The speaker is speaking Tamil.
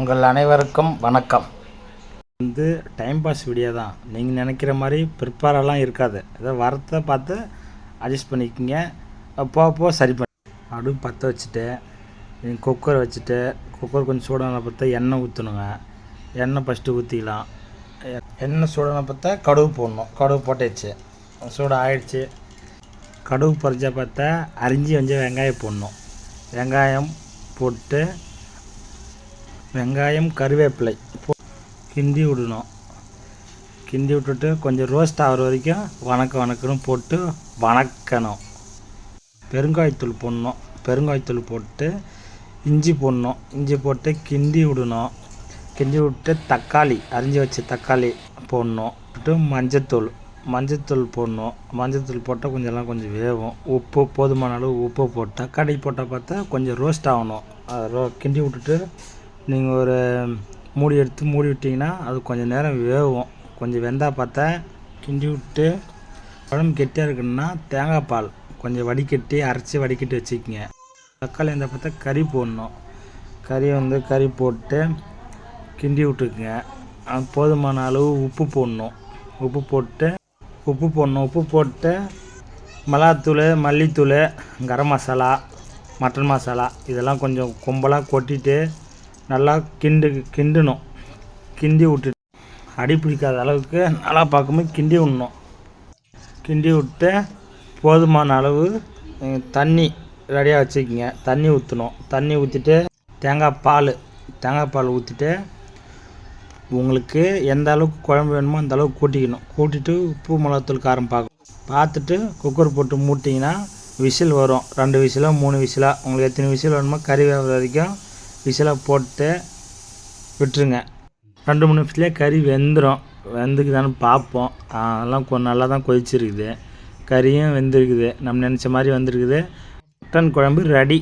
உங்கள் அனைவருக்கும் வணக்கம். வந்து டைம் பாஸ் வீடியோ தான். நீங்கள் நினைக்கிற மாதிரி ப்ரிப்பேரெல்லாம் இருக்காது. ஏதோ வரத்தை பார்த்து அட்ஜஸ்ட் பண்ணிக்கோங்க. போக போக சரி பண்ணி அடுப்பு பற்ற வச்சுட்டு நீங்கள் குக்கர் வச்சுட்டு குக்கர் கொஞ்சம் சூடான பார்த்தா எண்ணெய் ஊற்றணுங்க எண்ணெய் ஃபஸ்ட்டு ஊற்றிக்கலாம் எண்ணெய் சூடான பார்த்தா கடுகு போடணும். கடுகு போட்டாச்சு. சூடு ஆயிடுச்சு கடுகு பறிச்சா பார்த்தா அரிஞ்சு கொஞ்சம் வெங்காயம் போடணும். வெங்காயம் போட்டு வெங்காயம் கருவேப்பிலை. போ கிண்டி விடணும். கிண்டி விட்டுட்டு கொஞ்சம் ரோஸ்ட் ஆகிற வரைக்கும் வணக்க வணக்கணும் போட்டு வணக்கணும். பெருங்காயத்தூள் போடணும். பெருங்காயத்தூள் போட்டு இஞ்சி போடணும். இஞ்சி போட்டு கிண்டி விடணும். கிண்டி விட்டு தக்காளி அரிஞ்சு வச்ச தக்காளி போடணும். விட்டு மஞ்சத்தூள் மஞ்சத்தூள் போடணும். மஞ்சத்தூள் போட்டால் கொஞ்சம் எல்லாம் கொஞ்சம் வேகும் உப்பு போதுமான அளவு உப்பு போட்டால் கடைக்கு போட்டால் பார்த்தா கொஞ்சம் ரோஸ்ட் ஆகணும். ரோ கிண்டி விட்டுட்டு நீங்கள் ஒரு மூடி எடுத்து மூடி விட்டிங்கன்னா அது கொஞ்சம் நேரம் வேகும். கொஞ்சம் வெந்தா பார்த்தா கிண்டி விட்டு குழம்பு கெட்டியாக இருக்குன்னா தேங்காய் பால் கொஞ்சம் வடிகட்டி அரைச்சி வடிகட்டி வச்சுக்கோங்க. தக்காளி இந்த பார்த்தா கறி போடணும். கறி வந்து கறி போட்டு கிண்டி விட்டுக்குங்க. அது போதுமான அளவு உப்பு போடணும். உப்பு போட்டு உப்பு போடணும். உப்பு போட்டு மிளகாத்தூள் மல்லித்தூள் கரம் மசாலா மட்டன் மசாலா இதெல்லாம் கொஞ்சம் கும்பலாக கொட்டிட்டு நல்லா கிண்டு கிண்டணும். கிண்டி விட்டுட்டு அடி பிடிக்காத அளவுக்கு நல்லா பார்க்கும்போது கிண்டி விடணும். கிண்டி விட்டு போதுமான அளவு தண்ணி ரெடியாக வச்சுக்கிங்க. தண்ணி ஊற்றணும் தண்ணி ஊற்றிட்டு தேங்காய் பால் தேங்காய் பால் ஊற்றிட்டு உங்களுக்கு எந்த அளவுக்கு குழம்பு வேணுமோ அந்த அளவுக்கு கூட்டிக்கணும். கூட்டிட்டு உப்பு மிளகாத்தூள் காரம் பார்க்கணும் பார்த்துட்டு குக்கர் போட்டு மூட்டிங்கன்னா விசில் வரும். ரெண்டு விசிலோ மூணு விசிலாக உங்களுக்கு எத்தனை விசில் வேணுமோ கறி வேகிற வரைக்கும் விசிலை போட்டு விட்டுருங்க. ரெண்டு மூணு நிமிஷத்துலேயே கறி வெந்துடும் வெந்துக்குதான்னு பார்ப்போம். அதெல்லாம் கொஞ்சம் நல்லா தான் கொதிச்சிருக்குது. கறியும் வெந்திருக்குது. நம்ம நினச்ச மாதிரி வந்திருக்குது. மட்டன் குழம்பு ரெடி